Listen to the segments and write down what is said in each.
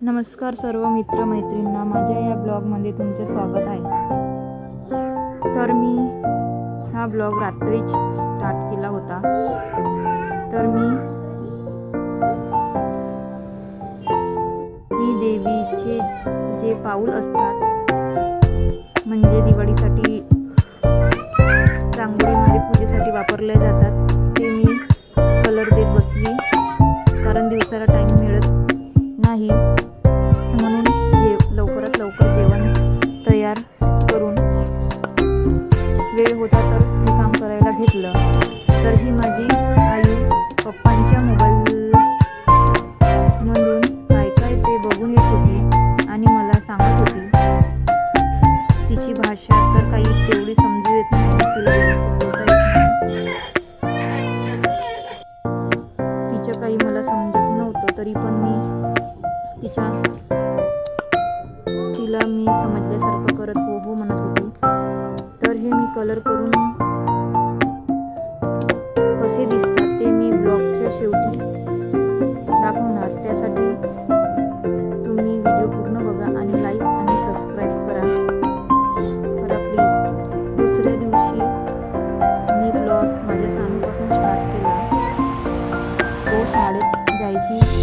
नमस्कार सर्व मित्रमैत्रींना माझ्या या ब्लॉगमध्ये तुमचे स्वागत आहे. तर मी हा ब्लॉग रात्रीच स्टार्ट केला होता. तर मी मी देवीचे जे पाऊल असतात म्हणजे दिवाळीसाठी रांगोळीमध्ये पूजेसाठी वापरले जातात. तिचं काही मला समजत नव्हतं तरी पण मी तिच्या तिला मी समजल्यासारखं करत हो हो म्हणत होती. तर हे मी कलर करून कसे दिसतात ते मी ब्लॉगच्या शेवटी दाखवणार. त्यासाठी तुम्ही व्हिडिओ पूर्ण बघा आणि लाईक आणि सबस्क्राईब करा. करा प्लीज दुसऱ्या दिवशी शाळेत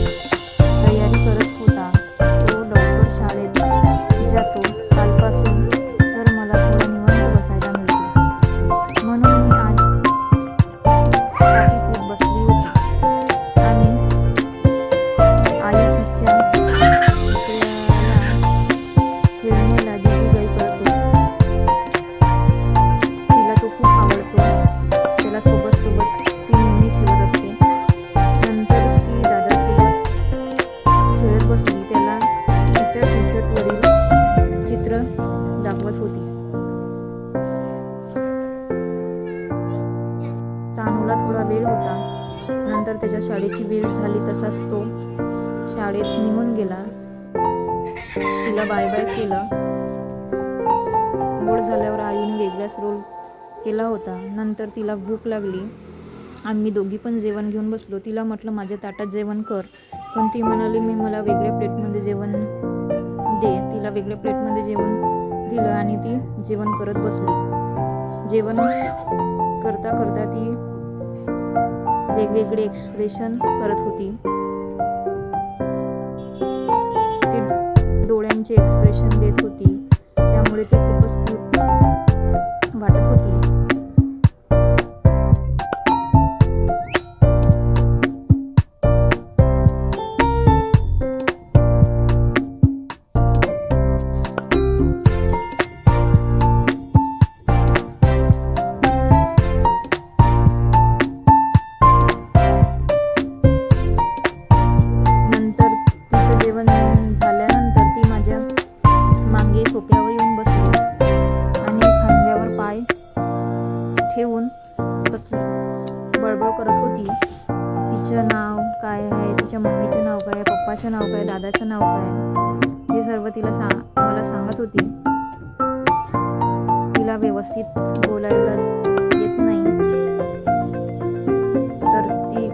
त्याच्या शाळेची वेळ झाली तसाच तो शाळेत निघून गेला. तिला बाय बाय केलं. गोड झाल्यावर आईने वेगळाच रोल केला होता. नंतर तिला भूक लागली. आम्ही दोघी पण जेवण घेऊन बसलो. तिला म्हटलं माझ्या ताटात जेवण कर. पण ती म्हणाली मी मला वेगळ्या प्लेटमध्ये जेवण दे. तिला वेगळ्या प्लेटमध्ये जेवण दिलं आणि ती जेवण करत बसली. जेवण करता करता ती वेगवेगळे एक्सप्रेशन करत होती. ती डोळ्यांचे एक्सप्रेशन देत होती. त्यामुळे ती खूपच करत होती. तिचं नाव काय आहे? तिच्या मम्मीचं नाव काय पप्पाचं नाव काय दादाचं नाव काय हे सर्व तिला सा मला सांगत होती. तिला व्यवस्थित बोलायला येत नाही. तर ती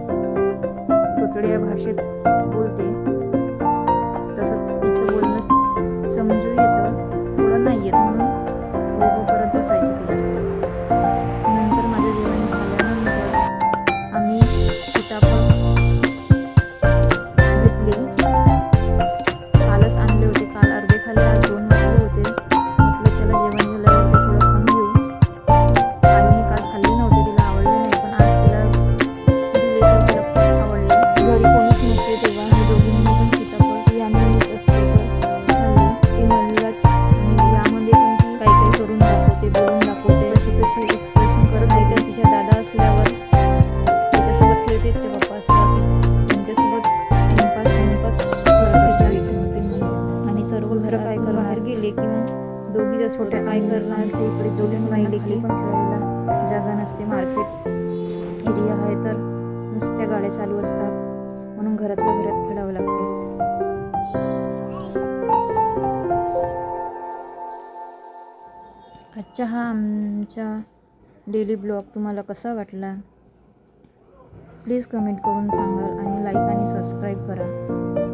तुतड्या भाषेत बोलते. तसं तिचं बोलणं समजू येतं. थोडं नाही येत म्हणून दोघीच्या छोट्या काय करण्याच्या इकडे जोडीस राहिले की पण खेळायला जागा नसते. मार्केट एरिया आहे तर नुसत्या गाड्या चालू असतात. म्हणून घरातल्या घरात खेळावं लागते. आजचा हा आमचा डेली ब्लॉग तुम्हाला कसा वाटला? प्लीज कमेंट करून सांगाल आणि लाईक आणि सबस्क्राईब करा.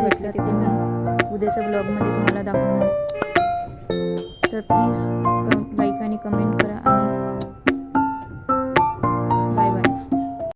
कसे भेटतात ते सांगा. उद्याच्या ब्लॉगमध्ये तुम्हाला दाखवणार. तर प्लीज लाईक आणि कमेंट करा आणि